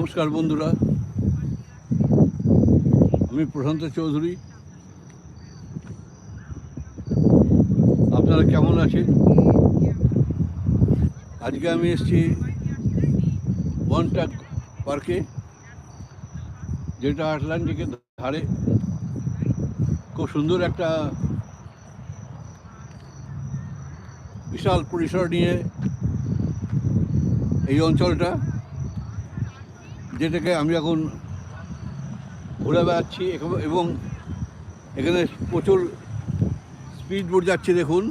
নমস্কার বন্ধুরা। আমি প্রশান্ত চৌধুরী। আপনারা কেমন আছেন? আজকে আমি এসেছি বনটাক পার্কে, যেটা আটলান্টিকের ধারে। খুব সুন্দর একটা বিশাল পরিসর নিয়ে এই অঞ্চলটা। যেটাকে আমি এখন ঘুরে বেড়াচ্ছি এবং এখানে প্রচুর স্পিড বোট যাচ্ছে, দেখুন।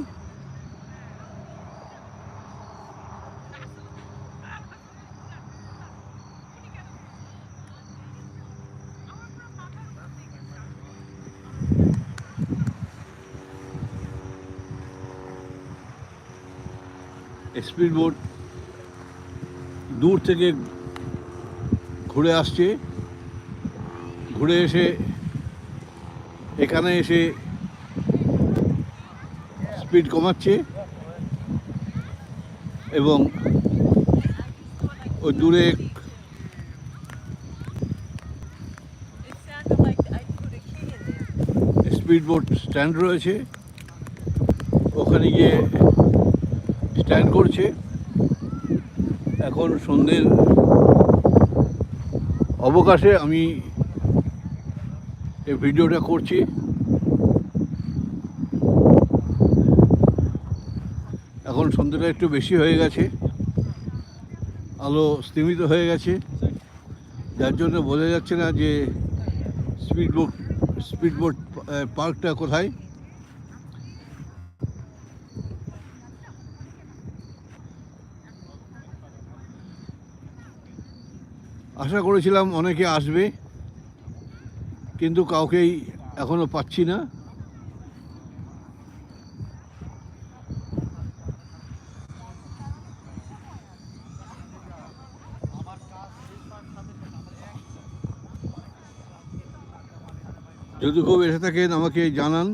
স্পিড বোট দূর থেকে ঘুরে আসছে ঘুরে এসে এখানে এসে স্পিড কমাচ্ছে এবং ওই দূরে. স্পিড বোট স্ট্যান্ড রয়েছে ওখানে গিয়ে স্ট্যান্ড করছে এখন সন্ধ্যের অবকাশে আমি এই ভিডিওটা করছি। এখন সন্ধ্যেটা একটু বেশি হয়ে গেছে। আলো স্তীমিত হয়ে গেছে। যার জন্য বোঝা যাচ্ছে না যে স্পিড বোট স্পিড বোট পার্কটা কোথায়। আশা করেছিলাম অনেকে আসবে, কিন্তু কাউকেই এখনও পাচ্ছি না। যদি কেউ এসে থাকেন, আমাকে জানান।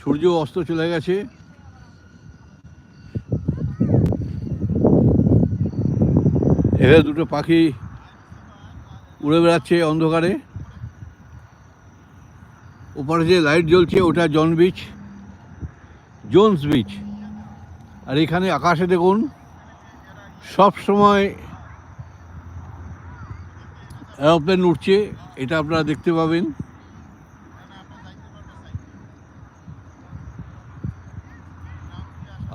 সূর্য অস্ত চলে গেছে। এখানে দুটো পাখি উড়ে বেড়াচ্ছে অন্ধকারে। ওপারে যে লাইট জ্বলছে, ওটা জন বিচ জোনস বিচ আর এখানে আকাশে দেখুন, সব সময় এরোপ্লেন উঠছে এটা আপনারা দেখতে পাবেন।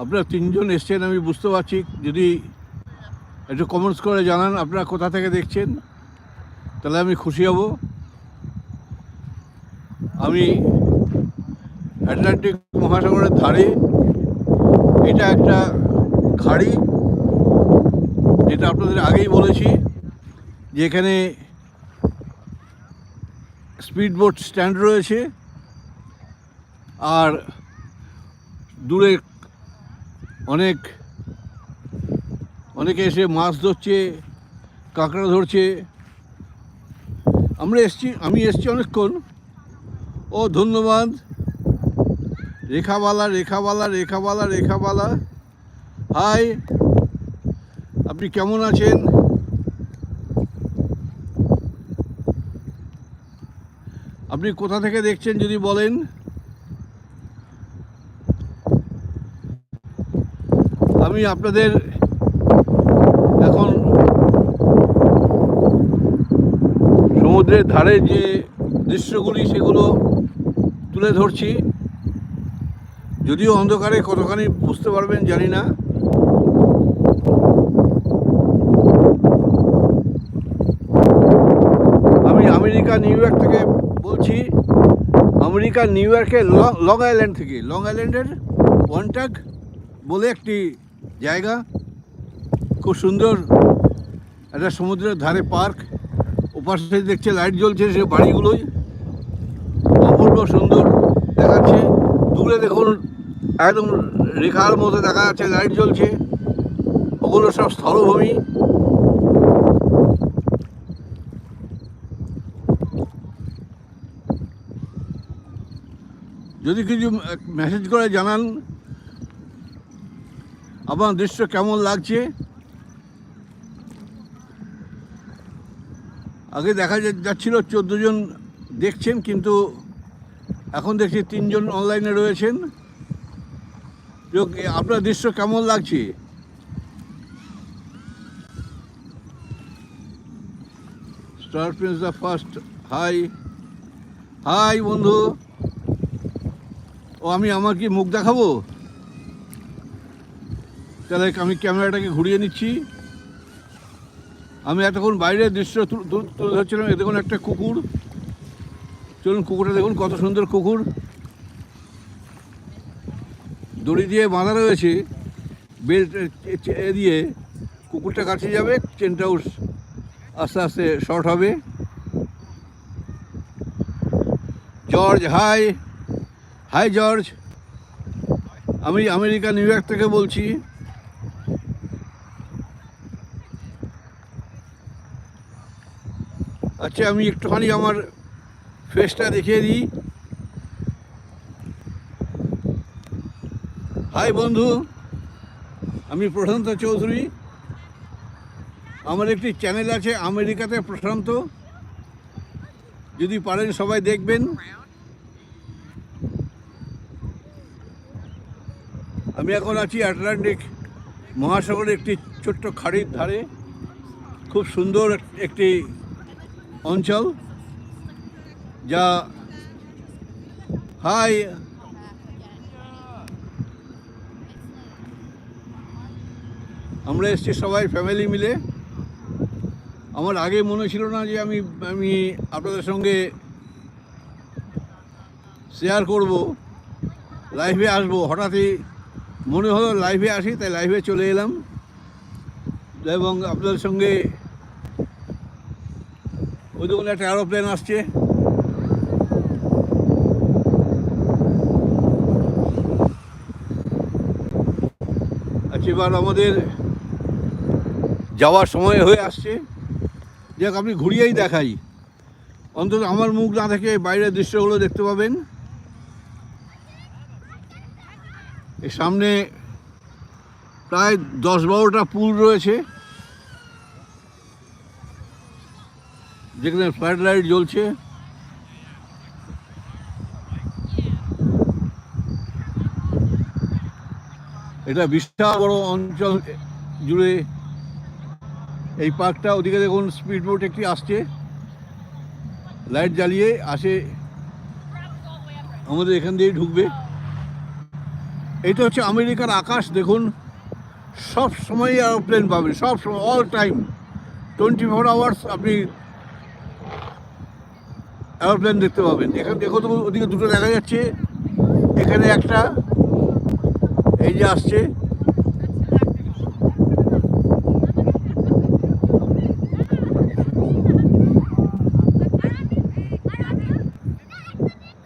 আপনারা তিনজন এসছেন, আমি বুঝতে পারছি, যদি একটু কমেন্টস করে জানান, আপনারা কোথা থেকে দেখছেন? তাহলে আমি খুশি হব। আমি অ্যাটলান্টিক মহাসাগরের ধারে, এটা একটা খাড়ি যেটা আপনাদের আগেই বলেছি যে এখানে স্পিড বোট স্ট্যান্ড রয়েছে, আর দূরে অনেক অনেকে এসে মাছ ধরছে, কাঁকড়া ধরছে। আমরা এসছি, আমি এসছি অনেকক্ষণ। ও, ধন্যবাদ। রেখাবালা রেখাবালা রেখাবালা রেখাবালা। হাই, আপনি কেমন আছেন? আপনি কোথা থেকে দেখছেন, যদি বলেন? আমি আপনাদের এখন সমুদ্রের ধারে যে দৃশ্যগুলি সেগুলো তুলে ধরছি। যদিও অন্ধকারে কতখানি বুঝতে পারবেন জানি না। আমি আমেরিকা, নিউ ইয়র্ক থেকে বলছি। আমেরিকার নিউ ইয়র্কের লং আইল্যান্ড থেকে। লং আইল্যান্ডের ওয়ানটাক বলে একটি জায়গা। খুব সুন্দর। একটা সমুদ্রের ধারে পার্ক। ওপাশে দেখছে লাইট জ্বলছে সে বাড়িগুলোই। অপূর্ব সুন্দর দেখাচ্ছে। দূরে দেখুন, একদম রেখার মধ্যে দেখা যাচ্ছে লাইট জ্বলছে। ওগুলো সব স্থলভূমি। যদি কিছু মেসেজ করে জানান আমার দৃশ্য কেমন লাগছে? আগে দেখা যাচ্ছিল চোদ্দ জন দেখছেন, কিন্তু এখন দেখছি তিনজন অনলাইনে রয়েছেন। আপনার দৃশ্য কেমন লাগছে? Star the first hi hi বন্ধু। ও, আমি আমার কি মুখ দেখাবো? তাহলে আমি ক্যামেরাটাকে ঘুরিয়ে নিচ্ছি। আমি এতক্ষণ বাইরের দৃশ্য তুলে ধরছিলাম। এ দেখুন একটা কুকুর। চলুন কুকুরটা দেখুন কত সুন্দর কুকুর। দড়ি দিয়ে বাঁধা রয়েছে। বেল্ট দিয়ে কুকুরটা কাছে যাবে। চেনটাও আস্তে আস্তে শর্ট হবে। George, hi. Hi George. আমি আমেরিকা, নিউ ইয়র্ক থেকে বলছি। আচ্ছা আমি একটুখানি আমার ফেসটা দেখিয়ে দিই। হাই বন্ধু, আমি প্রশান্ত চৌধুরী। আমার একটি চ্যানেল আছে, আমেরিকাতে প্রশান্ত। যদি পারেন সবাই দেখবেন। আমি এখন আছি আটলান্টিক মহাসাগরের একটি ছোট্ট খাড়ির ধারে। খুব সুন্দর একটি অঞ্চল, যা, হাই, আমরা এসছি সবাই ফ্যামিলি মিলে। আমার আগে মনে ছিল না যে আমি আমি আপনাদের সঙ্গে শেয়ার করব। লাইভে আসব, হঠাৎই মনে হলো লাইভে আসি, তাই লাইভে চলে এলাম। এবং আপনাদের সঙ্গে ওই দেখুন একটা এরোপ্লেন আসছে। আচ্ছা এবার আমাদের যাওয়ার সময় হয়ে আসছে। যাক আপনি ঘুরিয়েই দেখাই। অন্তত আমার মুখ না থেকে বাইরের দৃশ্যগুলো দেখতে পাবেন। এর সামনে প্রায় দশ বারোটা পুল রয়েছে। যেখানে ফ্লাড লাইট জ্বলছে। এটা বিশাল বড় অঞ্চল জুড়ে এই পার্কটা ওদিকে দেখুন স্পিড বোট একটি আসছে। লাইট জ্বালিয়ে আসে, আমাদের এখান দিয়েই ঢুকবে। এটা হচ্ছে আমেরিকার আকাশ, দেখুন। সব সময় এরোপ্লেন পাবেন, সব সময় all time twenty four hours আপনি এরোপ্লেন দেখতে পাবেন। এখানে দেখো তো ওদিকে দুটো দেখা যাচ্ছে। এখানে একটা, এই যে আসছে।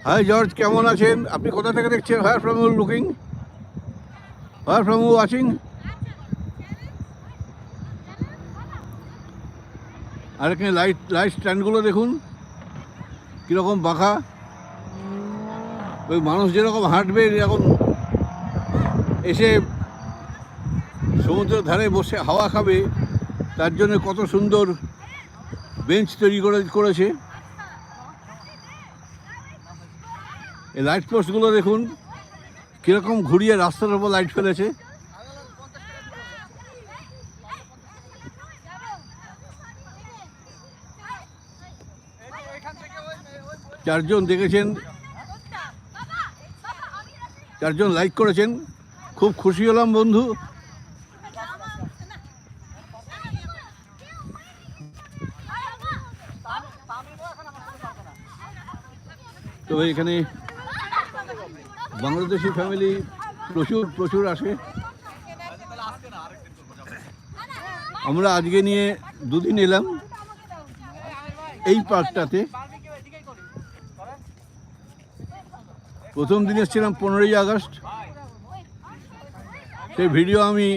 হাই জর্জ কেমন আছেন? আপনি কোথা থেকে দেখছেন? Where from looking where from watching আর এখানে লাইট লাইট স্ট্যান্ডগুলো দেখুন। কীরকম বাঁকা? ওই মানুষ যেরকম হাঁটবে, এরকম এসে সমুদ্রের ধারে বসে হাওয়া খাবে, তার জন্য কত সুন্দর বেঞ্চ তৈরি করে, করেছে। এই লাইট পোস্টগুলো দেখুন, কীরকম ঘুরিয়ে রাস্তার উপর লাইট ফেলেছে। চারজন দেখেছেন। চারজন লাইক করেছেন। খুব খুশি হলাম বন্ধু। তো এখানে বাংলাদেশি ফ্যামিলি প্রচুর প্রচুর আসে। আমরা আজকে নিয়ে দুদিন এলাম এই পার্কটাতে। প্রথম দিন এসেছিলাম পনেরোই আগস্ট। সেই ভিডিও আমি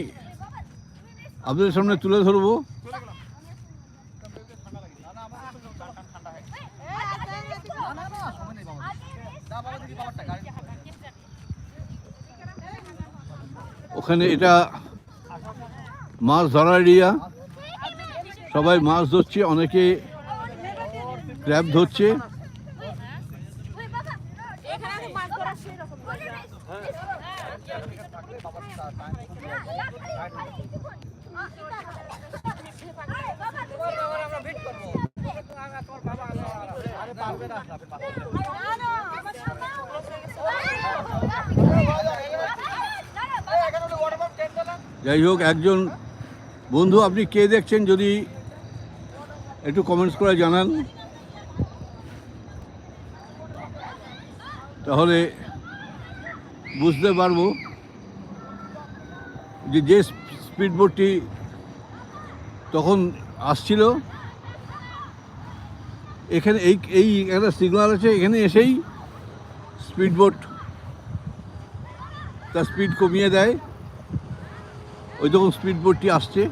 আপনাদের সামনে তুলে ধরবো। ওখানে এটা মাছ ধরার এরিয়া। সবাই মাছ ধরছে, অনেকে ক্র্যাব ধরছে। যাই হোক, একজন বন্ধু, আপনি কে দেখছেন যদি একটু কমেন্টস করে জানান। তাহলে বুঝতে পারব যে যে স্পিড বোটটি তখন আসছিল, এখানে এই এই একটা সিগনাল আছে, এখানে এসেই স্পিড বোট তার স্পিড কমিয়ে দেয়। ওই যখন স্পিড বোটটি আসছে,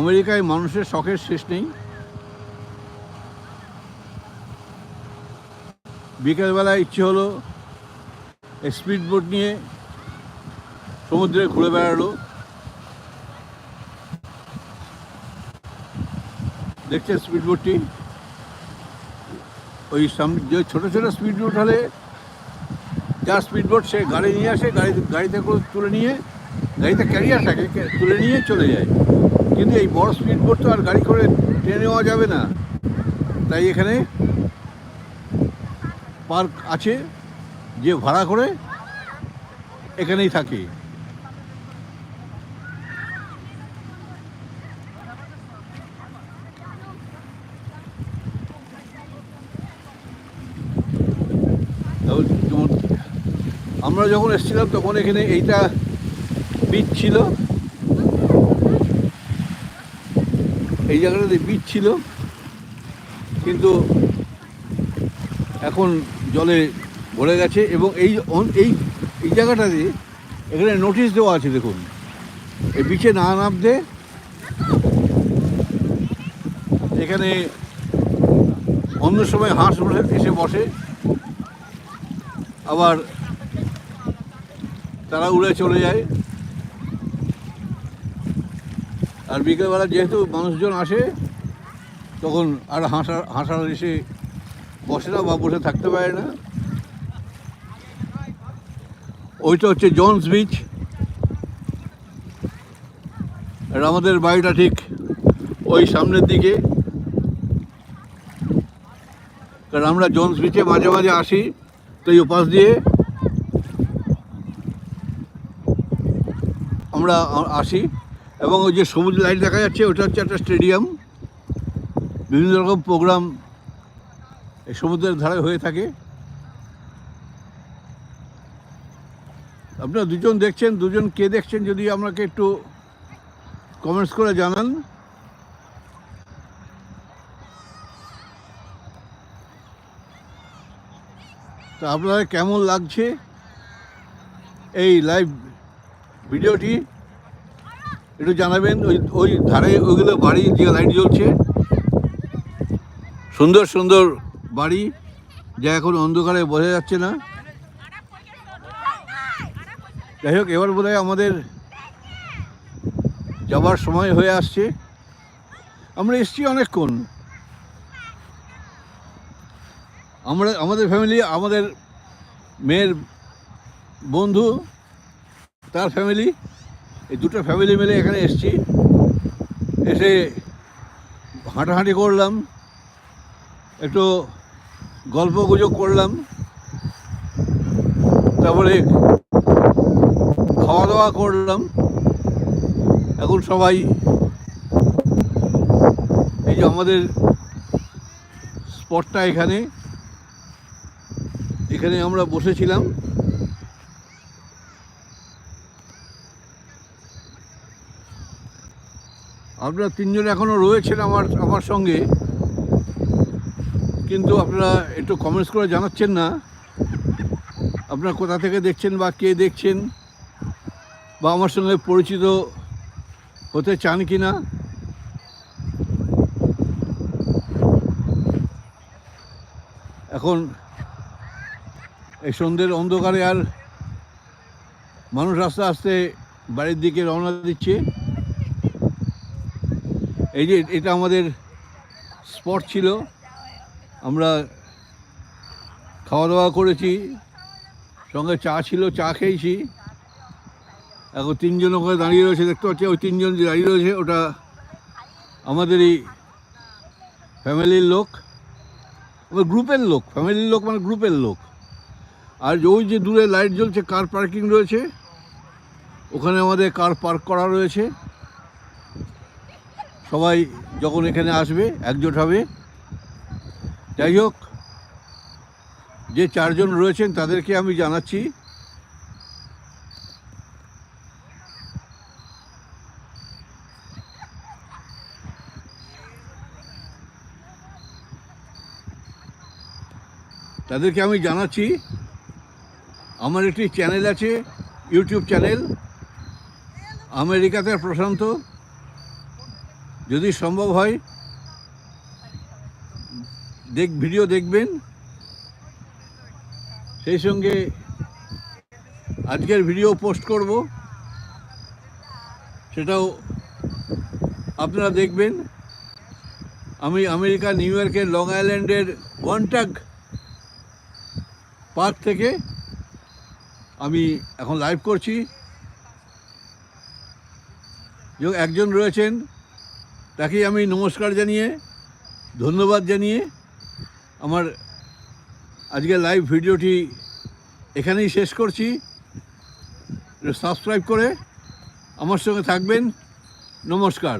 আমেরিকায় মানুষের শখের শেষ নেই। বিকেলবেলা ইচ্ছে হলো স্পিড বোট নিয়ে সমুদ্রে ঘুরে বেড়ালো। দেখছে স্পিড বোটটি ওই সামনে যে ছোটো ছোটো স্পিড বোট হলে যার স্পিড বোট সে গাড়ি নিয়ে আসে, গাড়ি গাড়িতে করে তুলে নিয়ে, গাড়িতে ক্যারিয়ার থাকে তুলে নিয়ে চলে যায়। কিন্তু এই বড় স্পিড বোট তো আর গাড়ি করে ট্রেনে নেওয়া যাবে না। তাই এখানে পার্ক আছে, যে ভাড়া করে এখানেই থাকে তারপর যেমন আমরা যখন এসেছিলাম, তখন এখানে এইটা বিচ ছিল। এই জায়গাটাতে বিচ ছিল। কিন্তু এখন জলে ভরে গেছে এবং এই এই এই জায়গাটাতে এখানে নোটিশ দেওয়া আছে, দেখুন। এই বিচে না নামতে এখানে অন্য সময় হাঁস এসে বসে। আবার তারা উড়ে চলে যায়। আর বিকেলবেলা যেহেতু মানুষজন আসে, তখন আর হাঁসা, হাঁসার এসে বসে না বা বসে থাকতে পারে না। ওইটা হচ্ছে জোনস বিচ। আর আমাদের বাড়িটা ঠিক ওই সামনের দিকে। কারণ আমরা জোনস বিচে মাঝে মাঝে আসি, তো এই উপাস দিয়ে। আমরা আসি এবং ওই যে সবুজ লাইট দেখা যাচ্ছে, ওটা হচ্ছে একটা স্টেডিয়াম। বিভিন্ন রকম প্রোগ্রাম এই সমুদ্রের ধারে হয়ে থাকে। আপনারা দুজন দেখছেন, দুজন কে দেখছেন যদি আমাকে একটু কমেন্টস করে জানান। তা আপনাদের কেমন লাগছে? এই লাইভ ভিডিওটি একটু জানাবেন, ওই ওই ধারে ওইগুলো বাড়ি যে লাইট জ্বলছে। সুন্দর সুন্দর বাড়ি, যা এখন অন্ধকারে বোঝা যাচ্ছে না। যাই হোক, এবার বোধহয় আমাদের যাবার সময় হয়ে আসছে। আমরা এসছি অনেকক্ষণ। আমরা, আমাদের ফ্যামিলি আমাদের মেয়ের বন্ধু তার ফ্যামিলি এই দুটো ফ্যামিলি মিলে এখানে এসছি। এসে হাঁটাহাঁটি করলাম, একটু গল্প গুজব করলাম, তারপরে খাওয়া দাওয়া করলাম। এখন সবাই এই যে আমাদের স্পটটা এখানে। এখানে আমরা বসেছিলাম। আপনারা তিনজন এখনও রয়েছেন আমার আমার সঙ্গে। কিন্তু আপনারা একটু কমেন্টস করে জানাচ্ছেন না। আপনারা কোথা থেকে দেখছেন বা কে দেখছেন বা আমার সঙ্গে পরিচিত হতে চান কি না এখন এই সন্ধ্যের অন্ধকারে আর মানুষ আস্তে আস্তে বাড়ির দিকে রওনা দিচ্ছে। এই যে এটা আমাদের স্পট ছিল, আমরা খাওয়া দাওয়া করেছি, সঙ্গে চা ছিল, চা খেয়েছি। এখন তিনজন ওখানে দাঁড়িয়ে রয়েছে, দেখতে পাচ্ছি ওই তিনজন যে দাঁড়িয়ে রয়েছে, ওটা আমাদেরই ফ্যামিলির লোক। আমার গ্রুপের লোক, ফ্যামিলির লোক মানে গ্রুপের লোক। আর ওই যে দূরে লাইট জ্বলছে কার পার্কিং রয়েছে, ওখানে আমাদের কার পার্ক করা রয়েছে। সবাই যখন এখানে আসবে, একজোট হবে। যাই হোক, যে চারজন রয়েছেন তাদেরকে আমি জানাচ্ছি। তাদেরকে আমি জানাচ্ছি, আমার একটি চ্যানেল আছে, ইউটিউব চ্যানেল, আমেরিকাতে প্রশান্ত। যদি সম্ভব হয়, দেখ, ভিডিও দেখবেন। সেই সঙ্গে আজকের ভিডিও পোস্ট করব। সেটাও আপনারা দেখবেন। আমি আমেরিকা, নিউ ইয়র্কের লং আইল্যান্ডের ওয়ানটাক পার্ক থেকে আমি এখন লাইভ করছি। একজন রয়েছেন তাকে আমি নমস্কার জানিয়ে, ধন্যবাদ জানিয়ে আমার আজকে লাইভ ভিডিওটি এখানেই শেষ করছি। সাবস্ক্রাইব করে আমার সঙ্গে থাকবেন। নমস্কার।